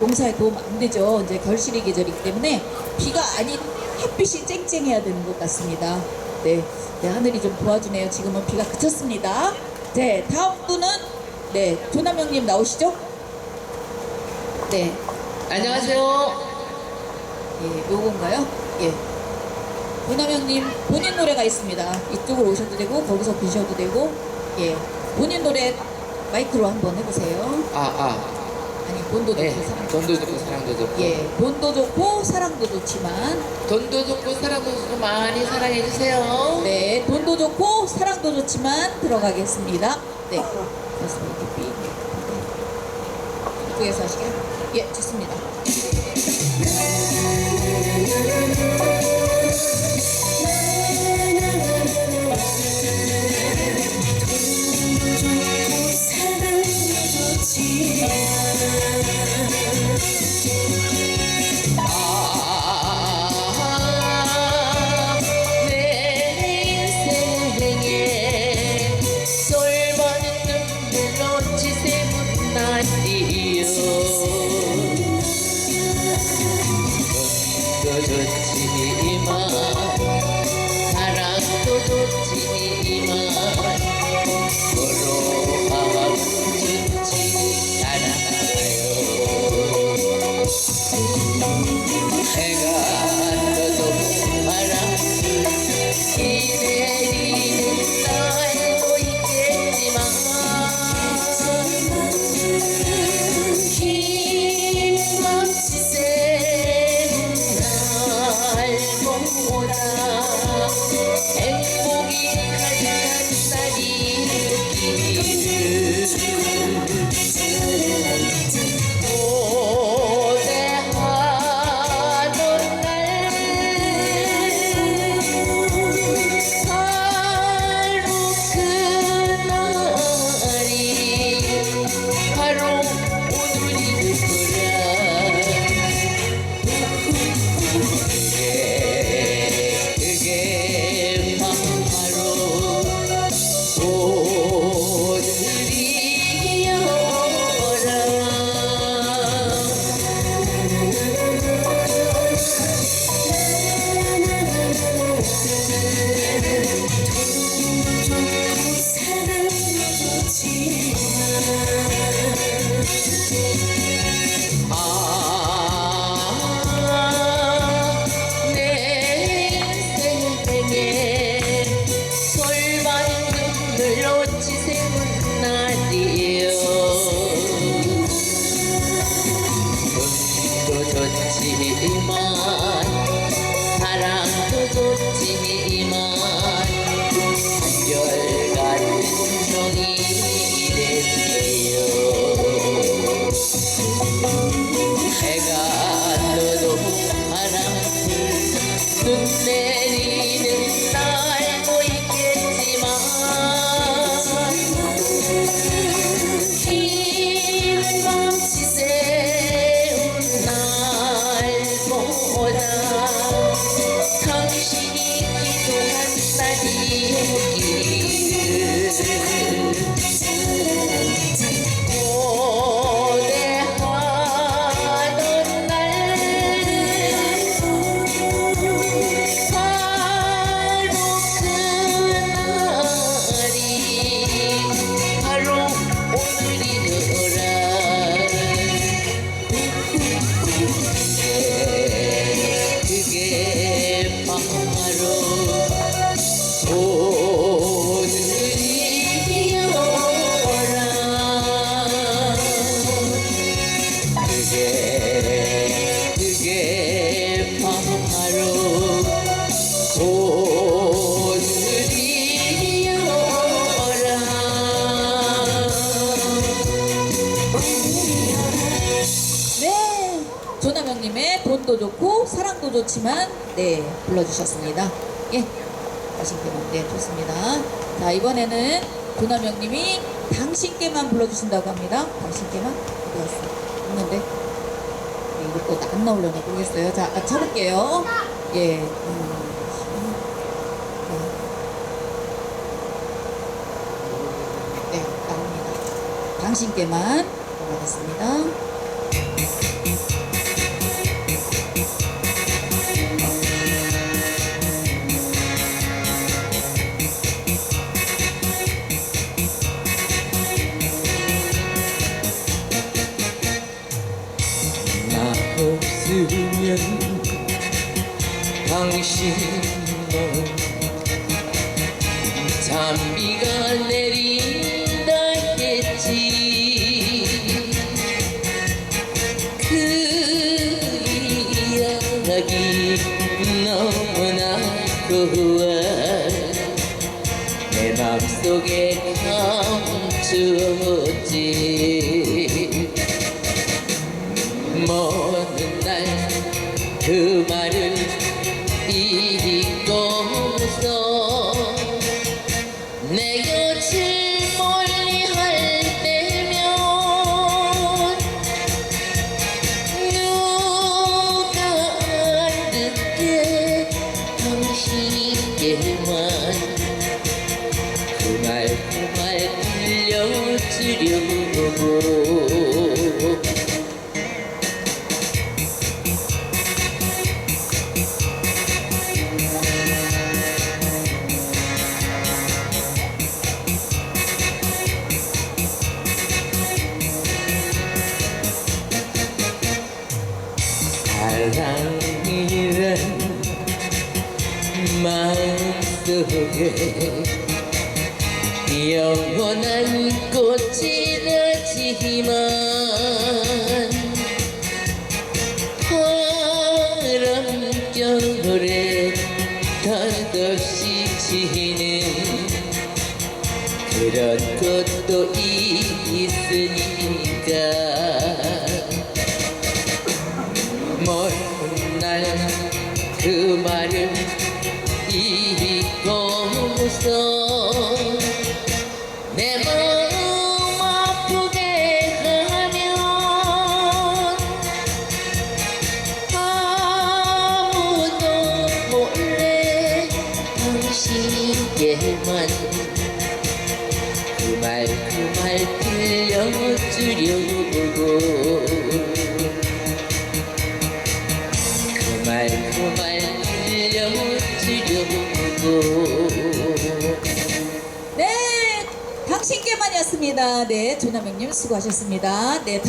농사에 도움 안 되죠. 이제 결실의 계절이기 때문에 비가 아닌 햇빛이 쨍쨍해야 되는 것 같습니다. 네, 네 하늘이 좀 도와주네요. 지금은 비가 그쳤습니다. 네, 다음 분은 네 조남영님 나오시죠? 네, 안녕하세요. 예, 요건가요? 예. 조남영님 본인 노래가 있습니다. 이쪽으로 오셔도 되고 거기서 드셔도 되고 예, 본인 노래 마이크로 한번 해보세요. 아, 아. 아니 돈도 좋고 네. 사랑 돈도 좋고 사랑도 좋고. 예, 돈도 좋고 사랑도 좋지만 돈도 좋고 사랑도 좋고 많이 사랑해 주세요. 네, 돈도 좋고 사랑도 좋지만 들어가겠습니다. 네, 그렇습니다. 네. 이쪽에서 하시게요? 예, 좋습니다. 아, 돈도 좋고 사랑도 좋지만 네 불러주셨습니다. 예, 당신께만 네 좋습니다. 자 이번에는 조남영님이 당신께만 불러주신다고 합니다. 당신께만 어디 갔어? 없는데 네, 이것도 안 나오려나 모르겠어요. 자 아, 쳐볼게요. 예. 음, 네, 나옵니다. 당신께만 들어가겠습니다. 당신은 잠비가 내린다 했지. 그 이야기 너무나 고와. 내 맘속에 사랑이란 마음속에 영원한 꽃이 라지만 바람결에 덧없이 지는 그런 것도 있으니까. 먼 날 그 말을 잊고서 네, 당신께만이었습니다. 네, 조남영님 수고하셨습니다. 네, 다음